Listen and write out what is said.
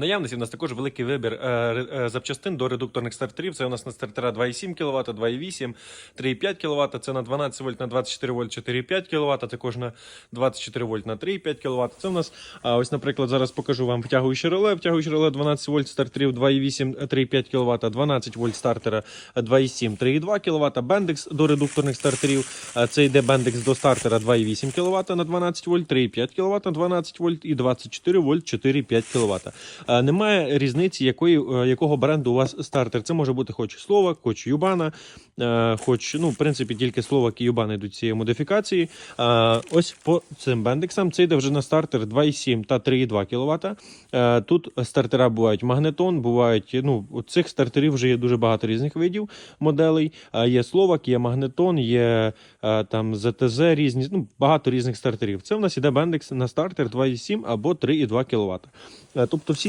В наявності у нас також великий вибір е, е, запчастин до редукторних стартерів. Це у нас на стартера 2,7 кВт, 2,8, 3,5 кВт. Це на 12 вольт, на 24 вольт, 4,5 кВт. Також на 24 вольт, на 3,5 кВт. Це у нас, а, ось, наприклад, зараз покажу вам втягуюче реле. Втягуюче реле 12 вольт стартерів 2,8, 3,5 кВт, 12 вольт стартера 2,7, 3,2 кВт. Бендекс до редукторних стартерів. Це йде бендекс до стартера 2,8 кВт на 12 вольт, 3,5 кВт на 12 вольт і 24 вольт 4,5 кВт. Немає різниці, якої, е, якого бренду у вас стартер. Це може бути хоч Словак, хоч Юбана, е, хоч, ну, в принципі, тільки Словак і Юбана йдуть цієї модифікації. Ось по цим бендексам це йде вже на стартер 2,7 та 3,2 кВт. Е, Тут стартера бувають магнетон, бувають, ну, цих стартерів вже є дуже багато різних видів моделей. Є Словак, є магнетон, є там ЗТЗ різні, ну, багато різних стартерів. Це в нас іде бендекс на стартер 2,7 або 3,2 кВт. Тобто всі